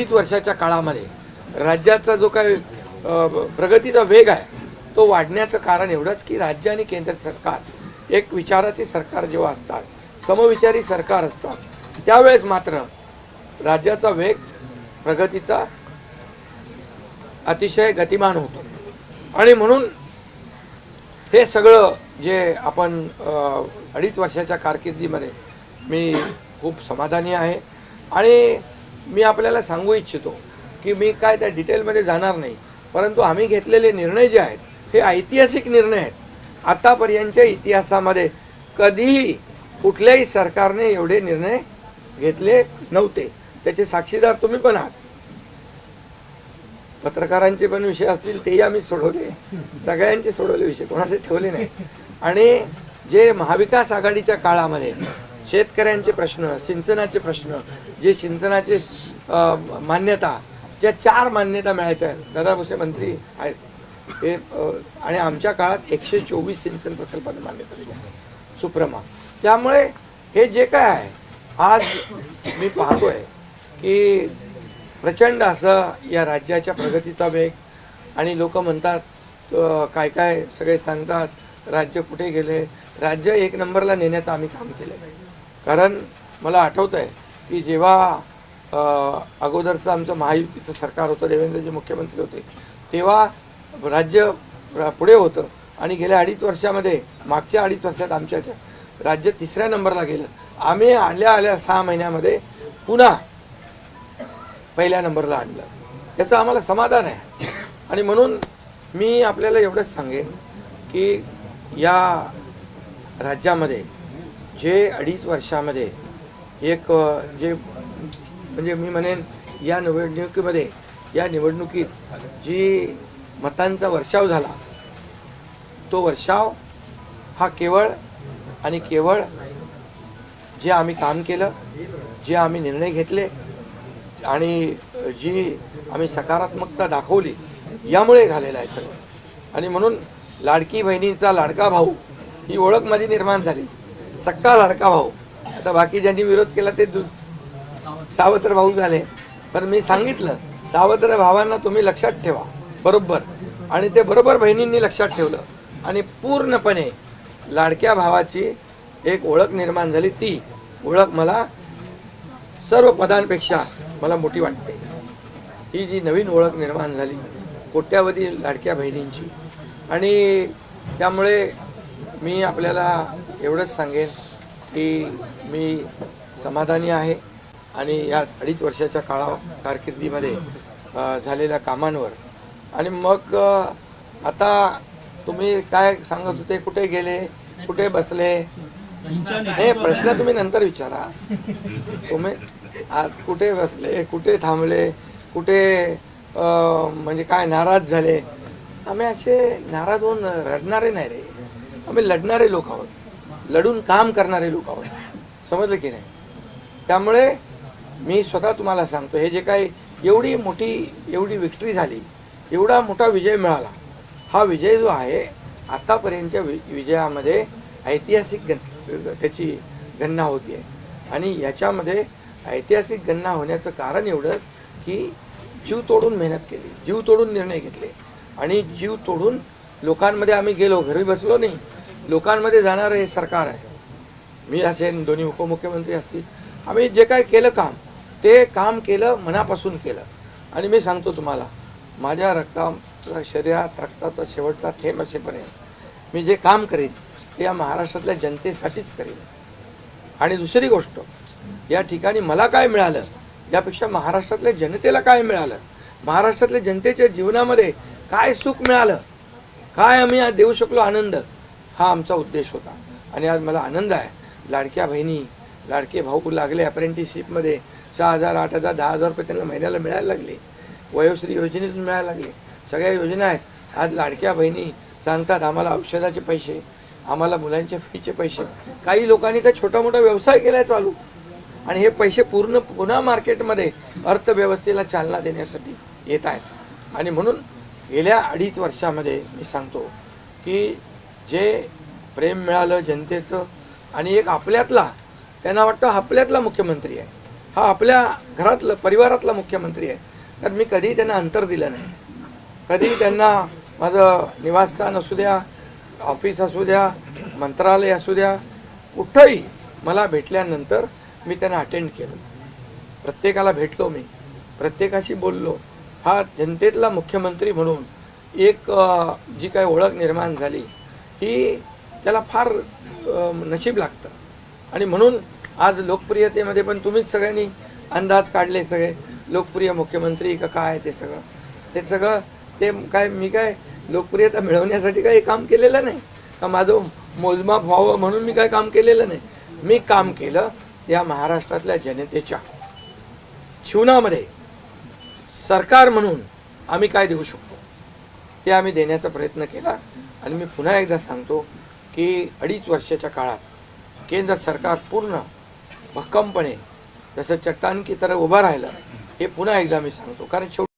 अडीच वर्षाच्या काळामध्ये राज्याचा जो काही प्रगतीचा वेग आहे तो वाढण्याचं कारण एवढंच की राज्य आणि केंद्र सरकार एक विचाराचे सरकार जेव्हा असतात समविचारी सरकार असतात त्यावेळेस मात्र राज्याचा वेग प्रगतीचा अतिशय गतिमान होतो. आणि म्हणून हे सगळं जे आपण अडीच वर्षाच्या कारकिर्दीमध्ये मी खूप समाधानी आहे. आणि मी आपल्याला सांगू इच्छितो की मी काय त्या डिटेलमध्ये जाणार नाही. परंतु आम्ही घेतलेले निर्णय जे आहेत हे ऐतिहासिक निर्णय आहेत. आतापर्यंतच्या इतिहासामध्ये कधीही कुठल्याही सरकारने एवढे निर्णय घेतले नव्हते. त्याचे साक्षीदार तुम्ही पण आहात. पत्रकारांचे पण विषय असतील तेही आम्ही सोडवले. सगळ्यांचे सोडवले विषय कोणाचे ठेवले नाही. आणि जे महाविकास आघाडीच्या काळामध्ये शेतकऱ्यांचे प्रश्न सिंचनाचे प्रश्न जे सिंचनाचे मान्यता ज्या चार मान्यता मिळायच्या दादा भुसे मंत्री आहेत. हे आणि आमच्या काळात एकशे चोवीस सिंचन प्रकल्पांना मान्यता दिली आहे. सुप्रमा. त्यामुळे हे जे काय आहे आज मी पाहतोय की प्रचंड असं या राज्याच्या प्रगतीचा वेग आणि लोक म्हणतात काय काय सगळे सांगतात राज्य कुठे गेले? राज्य एक नंबरला नेण्याचं आम्ही काम केलं कारण मला आठवतं आहे की जेव्हा अगोदरचं आमचं महायुतीचं सरकार होतं देवेंद्रजी मुख्यमंत्री होते तेव्हा राज्य पुढे होतं आणि गेल्या अडीच वर्षामध्ये मागच्या अडीच वर्षात आमच्या राज्य तिसऱ्या नंबरला गेलं. आम्ही आल्या आल्या सहा महिन्यामध्ये पुन्हा पहिल्या नंबरला आणलं. याचं आम्हाला समाधान आहे. आणि म्हणून मी आपल्याला एवढंच सांगेन की या राज्यामध्ये जे अडीच वर्षामध्ये एक जे म्हणजे मी म्हणेन या निवडणुकीमध्ये या निवडणुकीत जी मतांचा वर्षाव झाला तो वर्षाव हा केवळ आणि केवळ जे आम्ही काम केलं जे आम्ही निर्णय घेतले आणि जी आम्ही सकारात्मकता दाखवली यामुळे झालेलं आहे सगळं. आणि म्हणून लाडकी बहिणींचा लाडका भाऊ ही ओळख माझी निर्माण झाली. सक्का लाडका भाऊ. आता बाकी ज्यांनी विरोध केला ते दु सावत्र भाऊ झाले. पण मी सांगितलं सावत्र भावांना तुम्ही लक्षात ठेवा. बरोबर. आणि ते बरोबर बहिणींनी लक्षात ठेवलं. आणि पूर्णपणे लाडक्या भावाची एक ओळख निर्माण झाली. ती ओळख मला सर्व पदांपेक्षा मला मोठी वाटते. ही जी नवीन ओळख निर्माण झाली कोट्यावधी लाडक्या बहिणींची. आणि त्यामुळे मी आपल्याला एवढंच सांगेन की मी समाधानी आहे आणि या अडीच वर्षाच्या काळा कारकिर्दीमध्ये झालेल्या कामांवर. आणि मग आता तुम्ही काय सांगत होते कुठे गेले कुठे बसले? हे प्रश्न तुम्ही नंतर विचारा. तुम्ही आज कुठे बसले कुठे थांबले कुठे म्हणजे काय नाराज झाले? आम्ही असे नाराज होऊन रडणारे नाही रे. आम्ही लढणारे लोक आहोत. लढून काम करणारे लोक आहोत. समजलं की नाही? त्यामुळे मी स्वतः तुम्हाला सांगतो हे जे काही एवढी मोठी एवढी विक्ट्री झाली एवढा मोठा विजय मिळाला हा विजय जो आहे आतापर्यंतच्या वि विजयामध्ये ऐतिहासिक गण त्याची गणना होती आहे आणि याच्यामध्ये ऐतिहासिक गणना होण्याचं कारण एवढं की जीव तोडून मेहनत केली जीव तोडून निर्णय घेतले. आणि जीव तोडून लोकांमध्ये आम्ही गेलो घरी बसलो नाही. लोकांमध्ये जाणारं हे सरकार आहे. मी असेन दोन्ही उपमुख्यमंत्री असतील. आम्ही जे काय केलं काम ते काम केलं मनापासून केलं. आणि मी सांगतो तुम्हाला माझ्या रक्ताचा शरीरात रक्ताचा शेवटचा थेंब असेपर्यंत मी जे काम करेन ते या महाराष्ट्रातल्या जनतेसाठीच करेन. आणि दुसरी गोष्ट या ठिकाणी मला काय मिळालं यापेक्षा महाराष्ट्रातल्या जनतेला काय मिळालं महाराष्ट्रातल्या जनतेच्या जीवनामध्ये काय सुख मिळालं काय आम्ही देऊ शकलो आनंद हा आमचा उद्देश होता. आणि आज मला आनंद आहे. लाडक्या बहिणी लाडके भाऊ लागले अप्रेंटिसशिपमध्ये सहा हजार आठ हजार दहा हजार रुपये त्यांना महिन्याला मिळायला लागले. वयोश्री योजनेतून मिळायला लागले. सगळ्या योजना आहेत. आज लाडक्या बहिणी सांगतात आम्हाला औषधाचे पैसे आम्हाला मुलांच्या फीचे पैसे. काही लोकांनी तर छोटा मोठा व्यवसाय केलाय चालू. आणि हे पैसे पूर्ण पुन्हा मार्केटमध्ये अर्थव्यवस्थेला चालना देण्यासाठी येत आहेत. आणि म्हणून गेल्या अडीच वर्षामध्ये मी सांगतो की जे प्रेम मिळालं जनतेचं आणि एक आपल्यातला त्यांना वाटतं आपल्यातला मुख्यमंत्री आहे. हा आपल्या घरातलं परिवारातला मुख्यमंत्री आहे. तर मी कधीही त्यांना अंतर दिलं नाही. कधी त्यांना माझं निवासस्थान असू द्या ऑफिस असू द्या मंत्रालय असू द्या कुठंही मला भेटल्यानंतर मी त्यांना अटेंड केलं. प्रत्येकाला भेटलो मी. प्रत्येकाशी बोललो. हा जनतेतला मुख्यमंत्री म्हणून एक जी काही ओळख निर्माण झाली ही त्याला फार नशीब लागतं. आणि म्हणून आज लोकप्रियतेमध्ये पण तुम्हीच सगळ्यांनी अंदाज काढले सगळे. लोकप्रिय मुख्यमंत्री का काय ते सगळं. ते सगळं ते काय मी काय लोकप्रियता मिळवण्यासाठी काही काम केलेलं नाही. का माझं मोजमाप व्हावं म्हणून मी काय काम केलेलं नाही. मी काम केलं या महाराष्ट्रातल्या जनतेच्या जीवनामध्ये. सरकार म्हणून आम्ही काय देऊ शकतो ते आम्ही देण्याचा प्रयत्न केला. आणि मी पुन्हा एकदा सांगतो की अडीच वर्षाच्या काळात केंद्र सरकार पूर्ण भक्कमपणे जसं चट्टान की तरह उभं राहिलं हे पुन्हा एकदा मी सांगतो. कारण शेवटी